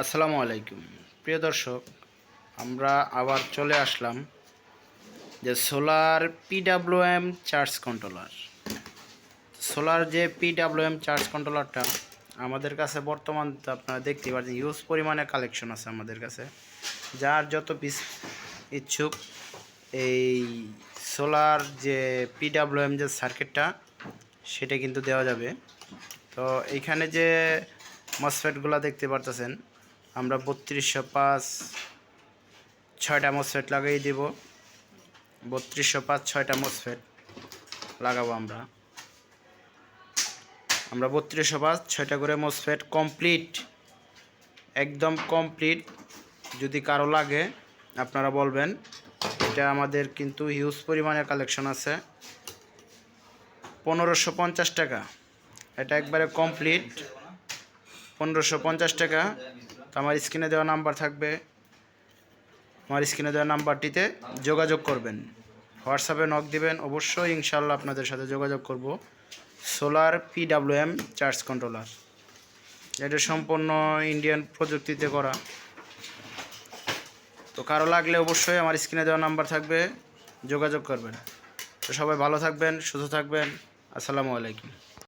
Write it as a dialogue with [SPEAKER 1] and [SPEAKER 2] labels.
[SPEAKER 1] আসসালামু আলাইকুম। প্রিয় দর্শক, আমরা আবার চলে আসলাম যে solar PWM charge controller. Solar যে পিডাব্লিউএম চার্জ কন্ট্রোলারটা আমাদের কাছে বর্তমান আপনারা দেখতে পাচ্ছেন ইউজ পরিমাণে কালেকশন আছে আমাদের কাছে। যার যত পিস ইচ্ছুক, এই সোলার যে পিডাব্লিউএম যে সার্কিটটা সেটা কিন্তু দেওয়া যাবে। তো এইখানে যে মসফেটগুলো দেখতে পারতেছেন আমরা বত্রিশশো পাঁচ ছয়টা মসফেট লাগিয়ে দেব। বত্রিশশো পাঁচ, ছয়টা মসফেট লাগাবো আমরা। আমরা বত্রিশশো পাঁচ, ছয়টা করে মসফেট কমপ্লিট একদম কমপ্লিট যদি কারও লাগে, আপনারা বলবেন। এটা আমাদের কিন্তু হিউজ পরিমাণে কালেকশন আছে। পনেরোশো পঞ্চাশ টাকা। এটা একবারে কমপ্লিট পনেরোশো পঞ্চাশ টাকা। তো আমার স্ক্রিনে দেওয়া নাম্বার থাকবে। আমার স্ক্রিনে দেওয়া নাম্বারটিতে যোগাযোগ করবেন। হোয়াটসঅ্যাপে নক দিবেন। অবশ্যই ইনশাল্লাহ আপনাদের সাথে যোগাযোগ করব। সোলার পিডাব্লিউএম চার্জ কন্ট্রোলার এটা সম্পূর্ণ ইন্ডিয়ান প্রযুক্তিতে করা। তো কারও লাগলে অবশ্যই আমার স্ক্রিনে দেওয়া নাম্বার থাকবে। যোগাযোগ করবেন। তো সবাই ভালো থাকবেন, সুস্থ থাকবেন। আসসালামু আলাইকুম।